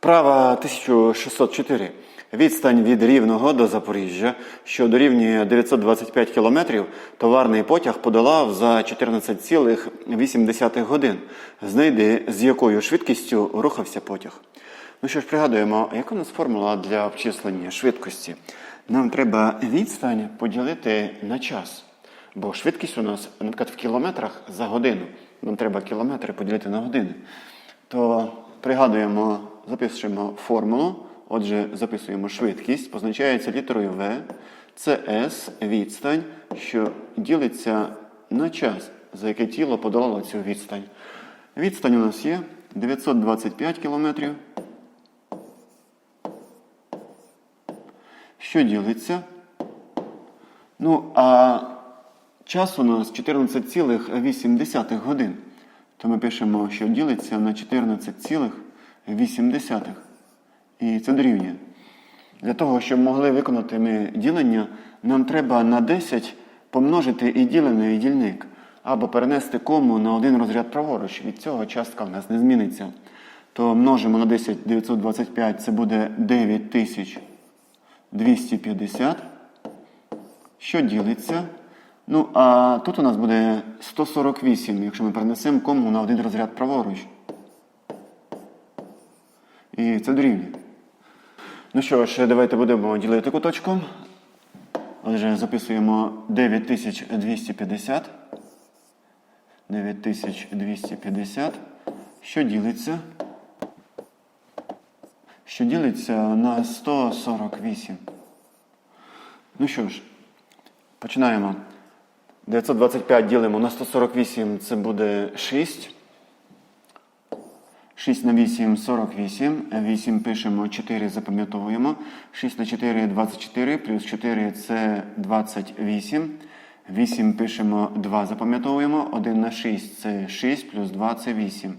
Вправа 1604. Відстань від Рівного до Запоріжжя, що дорівнює 925 кілометрів, товарний потяг подолав за 14,8 годин. Знайди, з якою швидкістю рухався потяг. Ну що ж, пригадуємо, яка у нас формула для обчислення швидкості? Нам треба відстань поділити на час. Бо швидкість у нас, наприклад, в кілометрах за годину. Нам треба кілометри поділити на години. То пригадуємо, запишемо формулу. Отже, записуємо швидкість, позначається літерою В. Це S відстань, що ділиться на час, за яке тіло подолало цю відстань. Відстань у нас є 925 кілометрів. Що ділиться? Ну, а час у нас 14,8 годин. То ми пишемо, що ділиться на 14,8. І це дорівнює. Для того, щоб могли виконати ми ділення, нам треба на 10 помножити і ділене, і дільник. Або перенести кому на один розряд праворуч. Від цього частка в нас не зміниться. То множимо на 10 925, це буде 9250. Що ділиться? Ну, а тут у нас буде 148, якщо ми перенесемо кому на один розряд праворуч. І це дорівнює. Ну що ж, давайте будемо ділити куточком. Отже, записуємо 9250. 9250. Що ділиться? Що ділиться на 148. Ну що ж, починаємо. 925 ділимо на 148, це буде 6. 6 на 8 48. 8 пишемо, 4 запам'ятовуємо. 6 на 4 24, плюс 4 це 28. 8 пишемо 2 запам'ятовуємо. 1 на 6 це 6, плюс 2 це 8.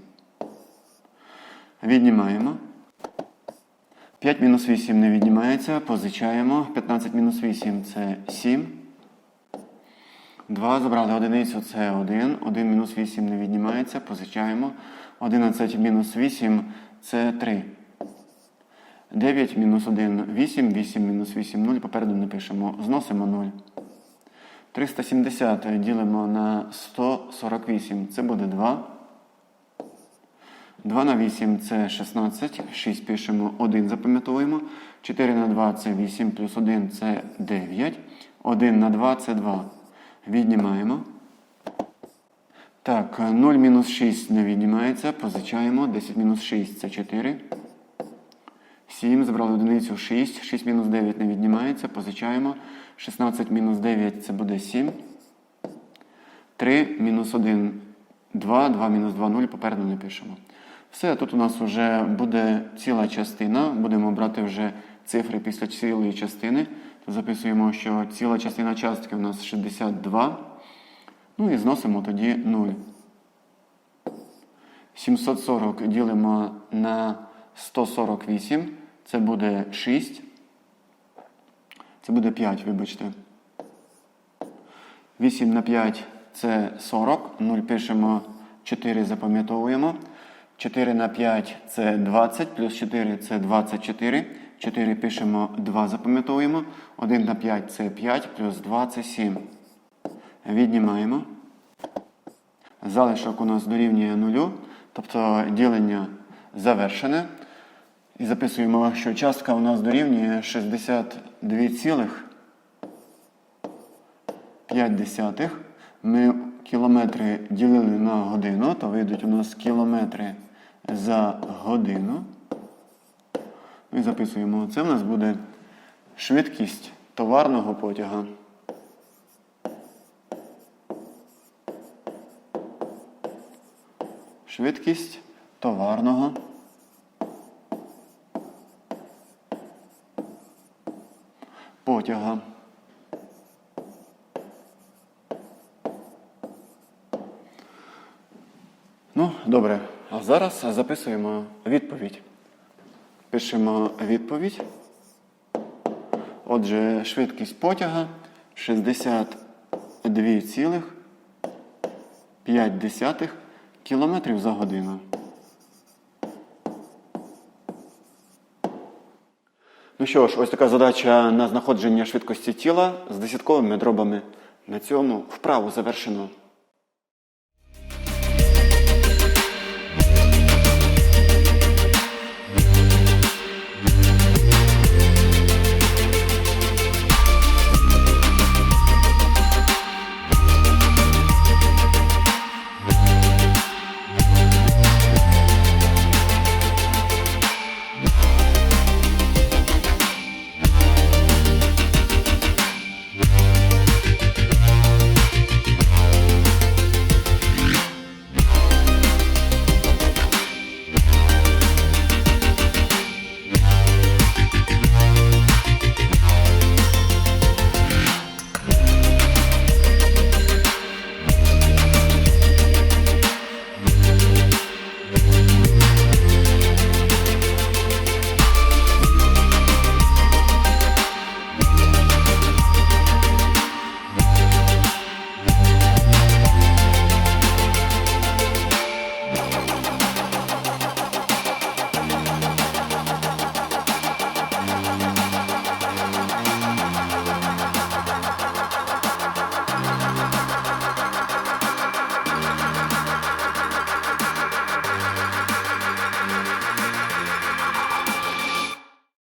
Віднімаємо. 5 мінус 8 не віднімається, позичаємо. 15 мінус 8 це 7. 2 забрали одиницю, це 1. 1 мінус 8 не віднімається, позичаємо. 11 мінус 8 це 3. 9 мінус 1 8. 8 мінус 8 0. Попереду не пишемо. Зносимо 0. 370 ділимо на 148. Це буде 2. 2 на 8 це 16. 6 пишемо 1, запам'ятовуємо. 4 на 2 це 8, плюс 1 це 9. 1 на 2 це 2. Віднімаємо. Так, 0 мінус 6 не віднімається. Позичаємо. 10 мінус 6 це 4. 7. Забрали одиницю 6. 6 мінус 9 не віднімається. Позичаємо. 16 мінус 9 це буде 7. 3 мінус 1 2. 2 мінус 2 0. Попереду не пишемо. Все, тут у нас вже буде ціла частина. Будемо брати вже цифри після цілої частини. Записуємо, що ціла частина частки у нас 62. Ну і зносимо тоді 0. 740 ділимо на 148. Це буде 6. Це буде 5, вибачте. 8 на 5 це 40. 0 пишемо 4, запам'ятовуємо. 4 на 5 це 20, плюс 4 це 24. 4 пишемо 2, запам'ятовуємо. 1 на 5 це 5, плюс 2 це 7. Віднімаємо. Залишок у нас дорівнює 0, тобто ділення завершене. І записуємо, що частка у нас дорівнює 62,5. Ми кілометри ділили на годину, то вийдуть у нас кілометри за годину. І записуємо. Це в нас буде швидкість товарного потяга. Швидкість товарного. Потяга. Ну, добре. А зараз записуємо відповідь. Пишемо відповідь. Отже, швидкість потяга 62,5 кілометрів за годину. Ну що ж, ось така задача на знаходження швидкості тіла з десятковими дробами. На цьому вправу завершено.